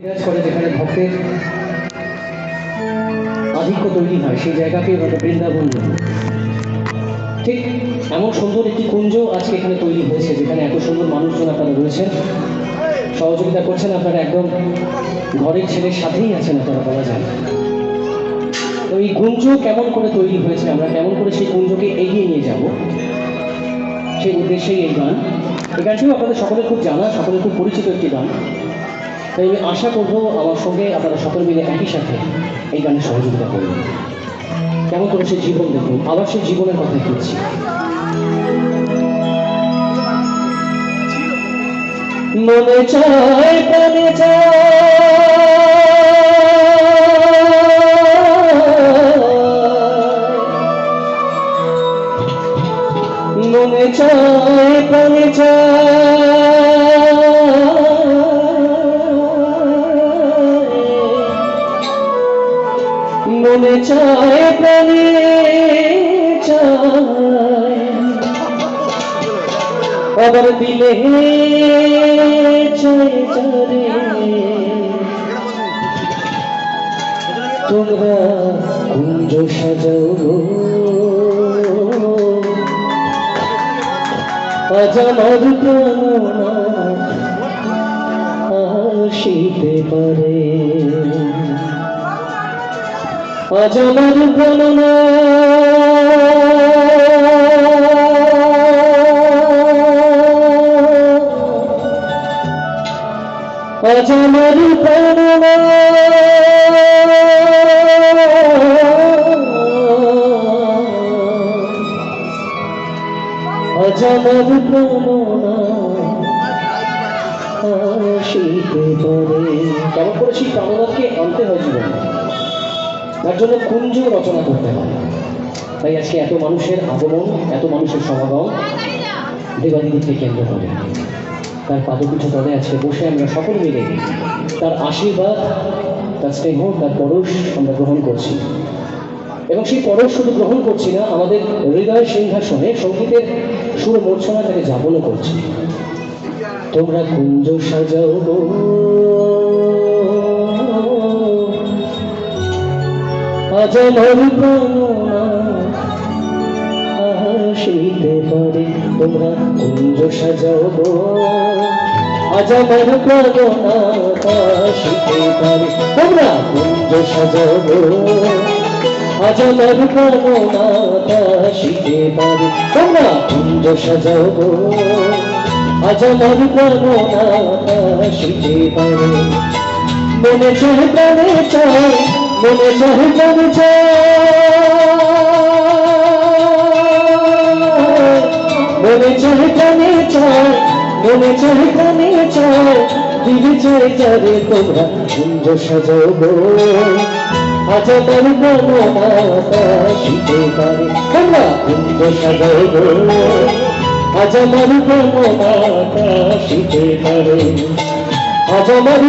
যেখানে ভক্তের আধিক্য তৈরি হয়, সেই জায়গাকে হয়তো বৃন্দাবন। ঠিক এমন সুন্দর একটি কুঞ্জ আজকে এখানে তৈরি হয়েছে, যেখানে এত সুন্দর মানুষজন আপনারা রয়েছেন। সহযোগিতা করছেন আপনারা, একদম ঘরের ছেলের সাথেই আছেন আপনারা, বলা যায়। তো এই কুঞ্জ কেমন করে তৈরি হয়েছে, আমরা কেমন করে সেই কুঞ্জকে এগিয়ে নিয়ে যাব, সেই উদ্দেশ্যেই এই গান। এই গানটিও আপনাদের সকলের খুব জানা, সকলের খুব পরিচিত একটি গান। তাই আমি আশা করব আমার সঙ্গে আপনারা সকলে মিলে একই সাথে এই গানে সহযোগিতা করবেন। কেমন করে সে জীবন দেখুন? আবার সেই জীবনের কথা বলছি। মনে চায়, প্রাণে চায়। মনে চায়, প্রাণে চায়। মনে চায় প্রাণে আবার দিলে তোমরা কুঞ্জ সাজাও আজ আমার প্রাণনা আজ আমার প্রাণনা আজ আমার প্রাণনা আসিতে পারে কেমন করে সেই প্রাণনাথকে আনতে হয় জীবনে? তার জন্য কুঞ্জ রচনা করতে হয় তাই আজকে এত মানুষের আগমন, এত মানুষের সমাগম দেবাদিদিকে কেন্দ্র করে। তার পাদপীঠ তলে আজকে বসে আমরা সকল মিলে তার আশীর্বাদ, তার স্নেহ, তার পরশ আমরা গ্রহণ করছি। এবং সেই পরশ শুধু গ্রহণ করছি না, আমাদের হৃদয় সিংহাসনে সঙ্গীতের সুর মূর্ছনা তাকে যাপনও করছি। তোমরা কুঞ্জ সাজাও আমার প্রাণনা আসিতে পারে। তোমরা কুঞ্জ সাজাও গো। আজ আমার প্রাণনা আসিতে পারে। তোমরা কুঞ্জ সাজাও গো। আজ আমার প্রাণনা আসিতে পারে। তোমরা কুঞ্জ সাজাও গো। আজ আমার প্রাণনা আসিতে পারে। মনে চায় প্রাণে চায় মনে প্রাণে চায় মনে প্রাণে চায় মনে প্রাণে চায় দিদি চায় যারে তোমরা কুঞ্জ সাজাও গো আজ আমার পারে তোমরা কুঞ্জ সাজাও গো আজ পারে আজ আমার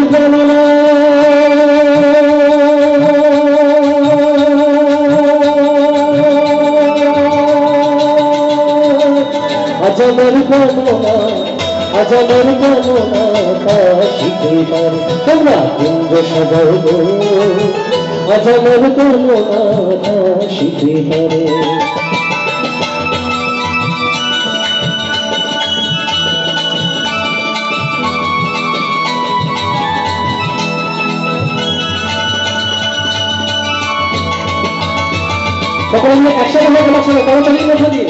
আজ আমার প্রাণনা আজ আমার প্রাণনা কাশিতে পারে তোমরা কুঞ্জ সাজাও গো। আজ আমার প্রাণনা কাশিতে পারে সকলে মিলে একসাথে তোমার সঙ্গে করতালি মধ্যে দিয়ে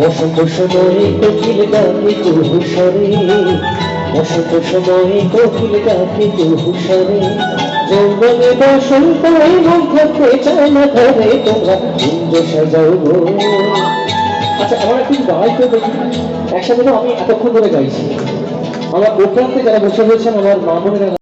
বসন্ত সময়ে কোকিল ডাকে তুহুসরে বসন্ত সময়ে কোকিল ডাকে তুহুসরে যৌবনে বসন্ত মন থাকতে ঘরে তোমরা কুঞ্জ সাজাও গো। আচ্ছা আমার একটু গাই তো দেখি, একসাথে আমি এতক্ষণ ধরে গাইছি। আমার উপরান্তে যারা বসে রয়েছেন, আমার মা বোনেরা